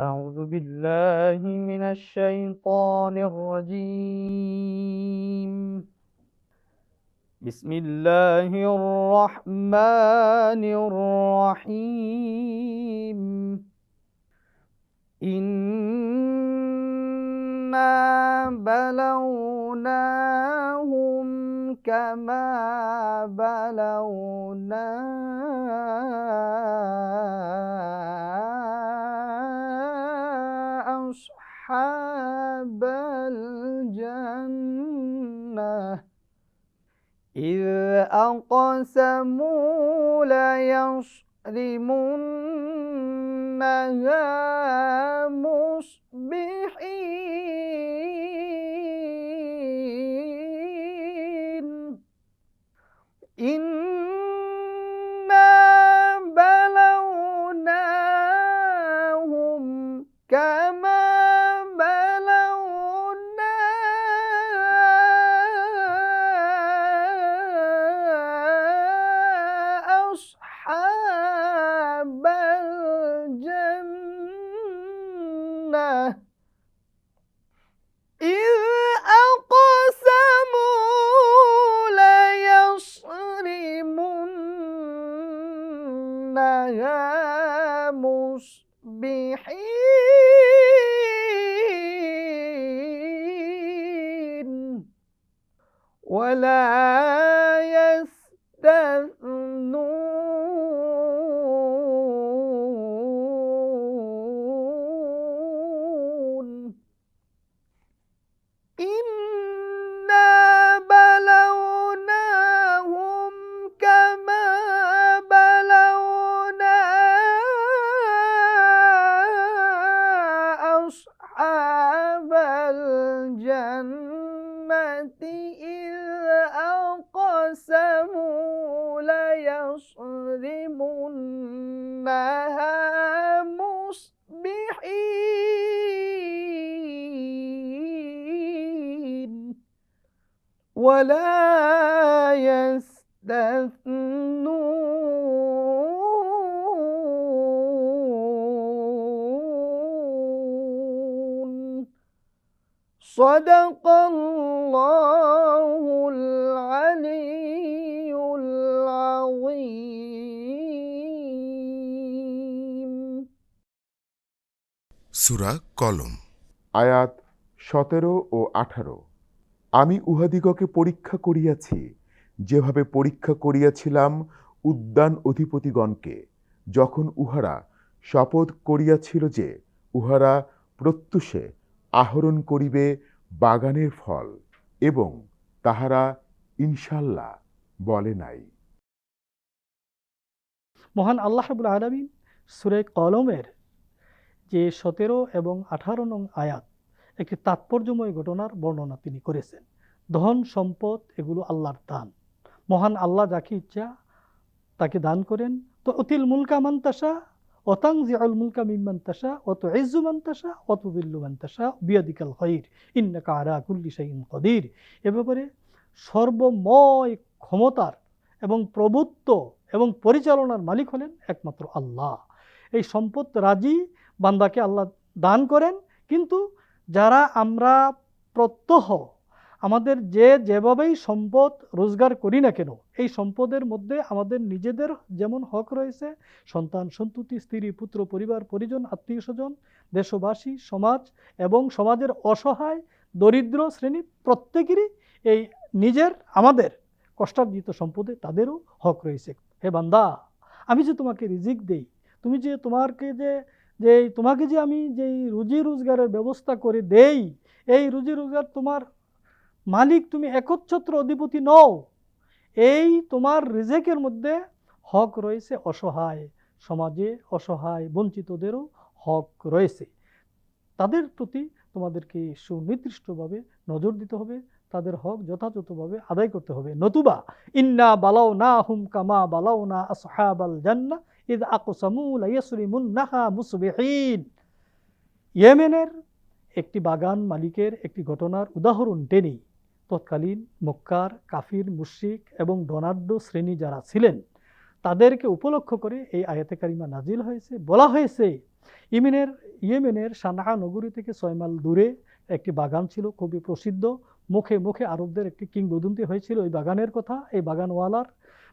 أعوذ بالله من الشيطان الرجيم. بسم الله الرحمن الرحيم. إنا بلوناهم كما بلونا الجنة إذ أقسموا ليصرمنها مصبحين. ولا يستثنون ليصرمنها مصبحين ولا يستثنون صدق الله العلي সুরা কলম। আয়াত সতেরো ও আঠারো। আমি উহাদিগকে পরীক্ষা করিয়াছি যেভাবে পরীক্ষা করিয়াছিলাম উদ্যান অধিপতিগণকে যখন উহারা শপথ করিয়াছিল যে উহারা প্রত্যুষে আহরণ করিবে বাগানের ফল এবং তাহারা ইনশাল্লাহ বলে নাই। মহান আল্লাহ রাবুল আলমিন সুরে কলমের যে সতেরো এবং আঠারো নং আয়াত একটি তাৎপর্যময় ঘটনার বর্ণনা তিনি করেছেন। ধন, সম্পদ এগুলো আল্লাহর দান। মহান আল্লাহ যাকে ইচ্ছা তাকে দান করেন। তো অতিল মুলকা মান্তাসা অতাং জিয়াউল মুলকা মিমান্তাসা অত ইজ্জু মান্তাসা অত দিল্লু মান্তাসা বিয়াদিকাল হইর ইন্নাকা কারা কুল্লি শাইন কদির। এ ব্যাপারে সর্বময় ক্ষমতার এবং প্রভুত্ব এবং পরিচালনার মালিক হলেন একমাত্র আল্লাহ। এই সম্পদ রাজি বান্দাকে আল্লাহ দান করেন। কিন্তু যারা আমরা প্রত্যহ, আমাদের যে যেভাবেই সম্পদ রোজগার করি না কেন, এই সম্পদের মধ্যে আমাদের নিজেদের যেমন হক রয়েছে, সন্তান, সন্ততি, স্ত্রী, পুত্র, পরিবার, পরিজন, আত্মীয় স্বজন, দেশবাসী, সমাজ এবং সমাজের অসহায়, দরিদ্র শ্রেণি প্রত্যেকেরই এই নিজের, আমাদের কষ্টার্জিত সম্পদে তাদেরও হক রয়েছে। হে বান্দা, আমি যে তোমাকে রিজিক দেই, তুমি যে তোমারকে যে যে তোমাকে যে আমি যেই রুজি রোজগারের ব্যবস্থা করে দেই, এই রুজি রোজগার তোমার মালিক তুমি একচ্ছত্র অধিপতি নও। এই তোমার রিজেকের মধ্যে হক রয়েছে অসহায় সমাজে, অসহায় বঞ্চিতদেরও হক রয়েছে। তাদের প্রতি তোমাদেরকে সুনির্দিষ্টভাবে নজর দিতে হবে, তাদের হক যথাযথভাবে আদায় করতে হবে। নতুবা, ইন্না বালাও না হুম কামা বালাও না আসহাবাল জান্না ইদ আকসামু লাইয়াসরিমুন্নাহা মুসবিহিন। ইয়েমেনের একটি বাগান মালিকের একটি ঘটনার উদাহরণ টেনেই তৎকালীন মক্কার কাফির, মুশরিক এবং ডনার্ড শ্রেণি যারা ছিলেন, তাদেরকে উপলক্ষ করে এই আয়াতে কারিমা নাজিল হয়েছে। বলা হয়েছে, ইমেনের, ইয়েমেনের সানাহা নগরী থেকে ছয় মাইল দূরে একটি বাগান ছিল, খুবই প্রসিদ্ধ। মুখে মুখে আরবদের একটি কিংবদন্তি হয়েছিল এই বাগানের কথা। এই বাগানওয়ালার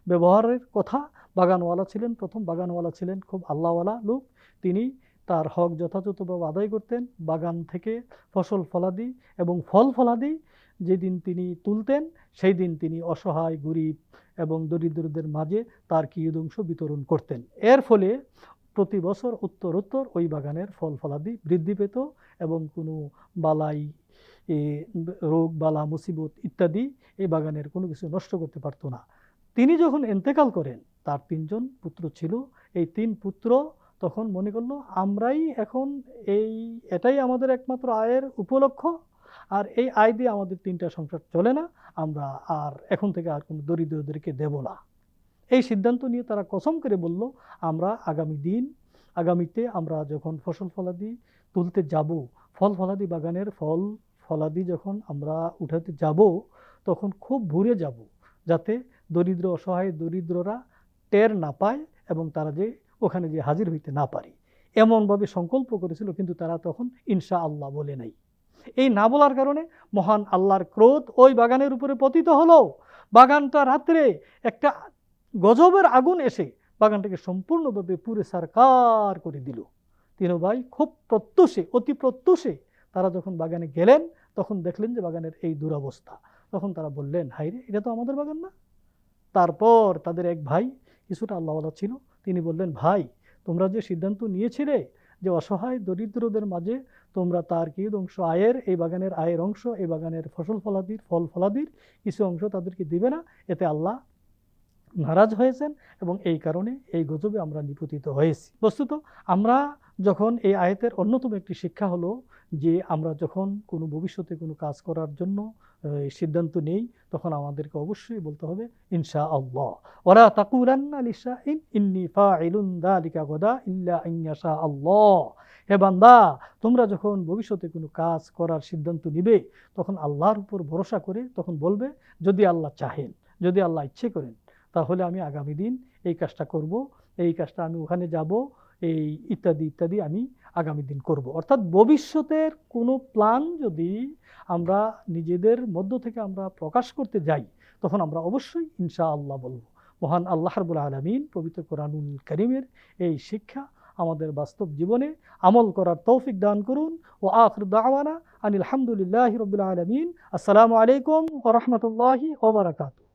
ব্যবহারের কথা। বাগানওয়ালা ছিলেন প্রথম। বাগানওয়ালা ছিলেন খুব আল্লাহওয়ালা লোক। তিনি তার হক যথাযথভাবে আদায় করতেন। বাগান থেকে ফসল ফলাদি এবং ফল ফলাদি যেদিন তিনি তুলতেন সেই দিন তিনি অসহায়, গরিব এবং দরিদ্রদের মাঝে তার কিয়দংশ বিতরণ করতেন। এর ফলে প্রতি বছর উত্তরোত্তর ওই বাগানের ফল ফলাদি বৃদ্ধি পেত এবং কোনো বালাই রোগ, বালা, মুসিবত ইত্যাদি এই বাগানের কোনো কিছু নষ্ট করতে পারতো না। তিনি যখন এন্তেকাল করেন, তার তিনজন পুত্র ছিল। এই তিন পুত্র তখন মনে করল, আমরাই এখন এই, এটাই আমাদের একমাত্র আয়ের উপলক্ষ। আর এই আয় দিয়ে আমাদের তিনটা সংসার চলে না। আমরা আর এখন থেকে আর কোনো দরিদ্রদেরকে দেব না। এই সিদ্ধান্ত নিয়ে তারা কসম করে বলল, আমরা আগামী দিন, আগামীতে আমরা যখন ফসল ফলাদি তুলতে যাব, ফল ফলাদি বাগানের ফল ফলাদি যখন আমরা উঠাতে যাব, তখন খুব ভুরে যাব। যাতে দরিদ্র, অসহায় দরিদ্ররা টের না পায় এবং তারা যে ওখানে যে হাজির হইতে না পারে। এমনভাবে সংকল্প করেছিল, কিন্তু তারা তখন ইনশা আল্লাহ বলে নাই। এই না বলার কারণে মহান আল্লাহর ক্রোধ ওই বাগানের উপরে পতিত হলো। বাগানটা রাত্রে একটা গজবের আগুন এসে বাগানটাকে সম্পূর্ণভাবে পুরে সারকার করে দিল। তিন ভাই খুব প্রত্যুষে, অতি প্রত্যুষে তারা যখন বাগানে গেলেন, তখন দেখলেন যে বাগানের এই দুরবস্থা। তখন তারা বললেন হাইরে এটা তো আমাদের বাগান না? তারপর তাদের এক ভাই কিছুটা আল্লাহওয়ালা ছিল, তিনি বললেন, ভাই, তোমরা যে সিদ্ধান্ত নিয়েছিলে যে অসহায় দরিদ্রদের মাঝে তোমরা তার কি অংশ আয়ের, এই বাগানের আয়ের অংশ, এই বাগানের ফসল ফলাদির, ফল ফলাদির, কিছু অংশ তাদেরকে দিবে না, এতে আল্লাহ নারাজ হয়েছেন এবং এই কারণে এই গজবে আমরা নিপতিত হয়েছি। বস্তুত আমরা যখন এই আয়াতের অন্যতম একটি শিক্ষা হলো যে আমরা যখন কোনো ভবিষ্যতে কোনো কাজ করার জন্য সিদ্ধান্ত নেই, তখন আমাদেরকে অবশ্যই বলতে হবে ইনশা আল্লাহ ওরা ফাইলুন যালিকা গদা আল্লাহ হে বান্দা, তোমরা যখন ভবিষ্যতে কোনো কাজ করার সিদ্ধান্ত নিবে, তখন আল্লাহর উপর ভরসা করে তখন বলবে, যদি আল্লাহ চাহেন, যদি আল্লাহ ইচ্ছে করেন তাহলে আমি আগামী দিন এই কাজটা করব, এই কাজটা আমি ওখানে যাব, এই ইত্যাদি ইত্যাদি আমি আগামী দিন করব। অর্থাৎ ভবিষ্যতের কোনো প্ল্যান যদি আমরা নিজেদের মধ্য থেকে আমরা প্রকাশ করতে যাই, তখন আমরা অবশ্যই ইনশা আল্লাহ বলব। মহান আল্লাহ রবুল আলমিন পবিত্র কোরআনুল করিমের এই শিক্ষা আমাদের বাস্তব জীবনে আমল করার তৌফিক দান করুন। ও আখর দাওয়ানা আনিল হামদুলিল্লাহ রবিল আলমিন। আসসালামু আলাইকুম ও রহমতুল্লাহি ওবরাকাতু